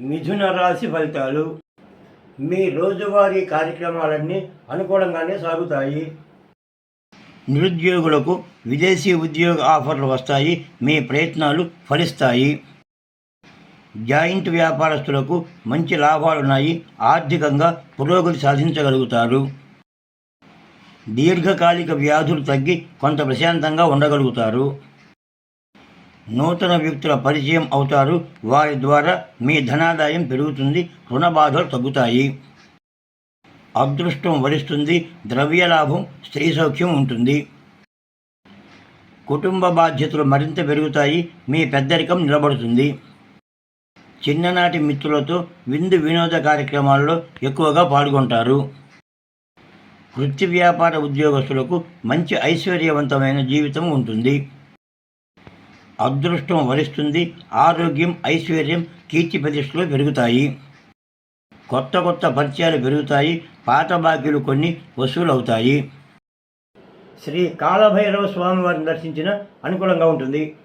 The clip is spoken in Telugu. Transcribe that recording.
మిథున రాశి ఫలితాలు. మీ రోజువారీ కార్యక్రమాలన్నీ అనుకూలంగానే సాగుతాయి. నిరుద్యోగులకు విదేశీ ఉద్యోగ ఆఫర్లు వస్తాయి. మీ ప్రయత్నాలు ఫలిస్తాయి. జాయింట్ వ్యాపారస్తులకు మంచి లాభాలున్నాయి. ఆర్థికంగా పురోగతి సాధించగలుగుతారు. దీర్ఘకాలిక వ్యాధులు తగ్గి కొంత ప్రశాంతంగా ఉండగలుగుతారు. నూతన వ్యక్తుల పరిచయం అవుతారు. వారి ద్వారా మీ ధనాదాయం పెరుగుతుంది. రుణ బాధలు తగ్గుతాయి. అదృష్టం వరిస్తుంది. ద్రవ్య లాభం స్త్రీ సౌఖ్యం ఉంటుంది. కుటుంబ బాధ్యతలు మరింత పెరుగుతాయి. మీ పెద్దరికం నిలబడుతుంది. చిన్ననాటి మిత్రులతో విందు వినోద కార్యక్రమాల్లో ఎక్కువగా పాల్గొంటారు. వృత్తి వ్యాపార ఉద్యోగస్తులకు మంచి ఐశ్వర్యవంతమైన జీవితం ఉంటుంది. అదృష్టం వరిస్తుంది ఆరోగ్యం ఐశ్వర్యం కీర్తి ప్రతిష్టలు పెరుగుతాయి. కొత్త కొత్త పరిచయాలు పెరుగుతాయి పాత బాకీలు కొన్ని వసూలు అవుతాయి శ్రీ కాలభైరవ స్వామి వారిని దర్శించిన అనుకూలంగా ఉంటుంది.